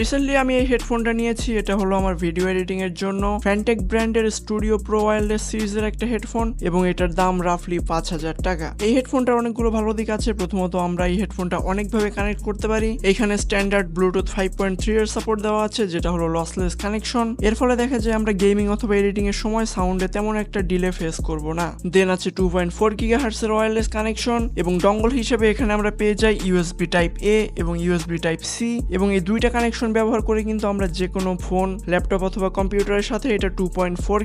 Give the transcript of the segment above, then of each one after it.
Recently আমি এই হেডফোনটা নিয়েছি, এটা হলো আমার ভিডিও এডিটিং এর জন্য। ফ্যান্টেক ব্র্যান্ডের স্টুডিও প্রো ওয়্যারলেস সিরিজের একটা হেডফোন এবং এটার দাম রাফলি পাঁচ হাজার টাকা। এই হেডফোনটার অনেকগুলো ভালো দিক আছে, প্রথমত আমরা এই হেডফোনটা অনেকভাবে কানেক্ট করতে পারি। এখানে standard bluetooth five point three এর সাপোর্ট দেওয়া আছে, যেটা হলো লসলেস কানেকশন এর ফলে দেখা যায় আমরা গেমিং অথবা এডিটিং এর সময় সাউন্ডে তেমন একটা ডিলে ফেস করব না। দেন আছে টু পয়েন্ট ফোর গিগা হার্সের ওয়্যারলেস কানেকশন এবং ডঙ্গল হিসেবে এখানে আমরা পেয়ে যাই ইউএসবি টাইপ এ এবং ইউএসবি টাইপ সি এবং এই দুইটা কানেকশন ব্যবহার করে কিন্তু আমরা যে কোনো ফোন ল্যাপটপ অথবা কম্পিউটারের সাথে এটা টু পয়েন্ট ফোর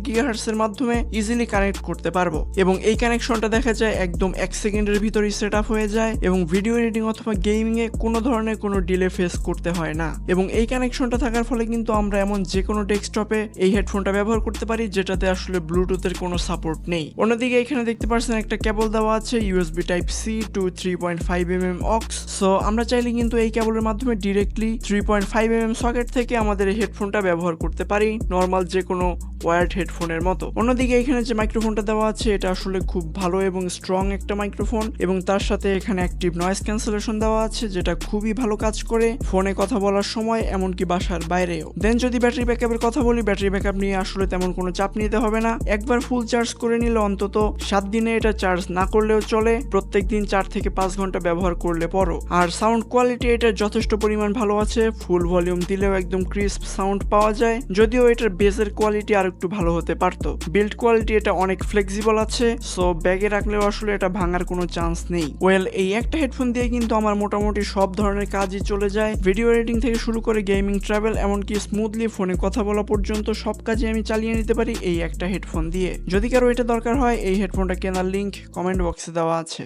এর মাধ্যমে ইজিলি কানেক্ট করতে পারব। এবং এই কানেকশনটা দেখা যায় একদম এক সেকেন্ডের ভিতরেই সেট আপ হয়ে যায় এবং ভিডিও এডিটিং অথবা গেমিং এ কোনো ধরনের কোনো ডিলে ফেস করতে হয় না। এবং এই কানেকশনটা থাকার ফলে কিন্তু আমরা এমন যে কোনো ডেস্কটপে এই হেডফোনটা ব্যবহার করতে পারি যেটাতে আসলে ব্লুটুথের কোনো সাপোর্ট নেই। অন্যদিকে এখানে দেখতে পাচ্ছেন একটা কেবল দেওয়া আছে USB type C to three point five M M aux so আমরা চাইলে কিন্তু এই কেবলের মাধ্যমে directly three point five M socket থেকে আমাদের এই হেডফোনটা ব্যবহার করতে পারি, নর্মাল যে কোনো ওয়ার্ড হেডফোনের মতো। অন্যদিকে এখানে যে মাইক্রোফোনটা দেওয়া আছে, এটা আসলে খুব ভালো এবং স্ট্রং একটা মাইক্রোফোন এবং তার সাথে এখানে অ্যাক্টিভ নয়েজ ক্যান্সেলেশন দেওয়া আছে, যেটা খুবই ভালো কাজ করে ফোনে কথা বলার সময়, এমনকি বাসার বাইরেও। দেন যদি ব্যাটারি ব্যাকআপের কথা বলি ব্যাটারি ব্যাকআপ নিয়ে আসলে তেমন কোনো চাপ নিতে হবে না। একবার ফুল চার্জ করে নিলে অন্তত সাত দিনে এটা চার্জ না করলেও চলে, প্রত্যেক দিন চার থেকে পাঁচ ঘণ্টা ব্যবহার করলে পরও। আর সাউন্ড কোয়ালিটি এটা যথেষ্ট পরিমাণ ভালো আছে ফুল ভলিউম দিলেও একদম ক্রিস্প সাউন্ড পাওয়া যায়, যদিও এটার বেসের কোয়ালিটি আর একটু ভালো হতে পারতো। বিল্ড কোয়ালিটি এটা অনেক ফ্লেক্সিবল আছে সো ব্যাগে রাখলেও আসলে এটা ভাঙার কোনো চান্স নেই। ওয়েল এই একটা হেডফোন দিয়ে কিন্তু আমার মোটামুটি সব ধরনের কাজই চলে যায়। ভিডিও এডিটিং থেকে শুরু করে গেমিং ট্রাভেল এমনকি স্মুথলি ফোনে কথা বলা পর্যন্ত সব কাজে আমি চালিয়ে নিতে পারি এই একটা হেডফোন দিয়ে। যদি কারও এটা দরকার হয়, এই হেডফোনটা কেনার লিঙ্ক কমেন্ট বক্সে দেওয়া আছে।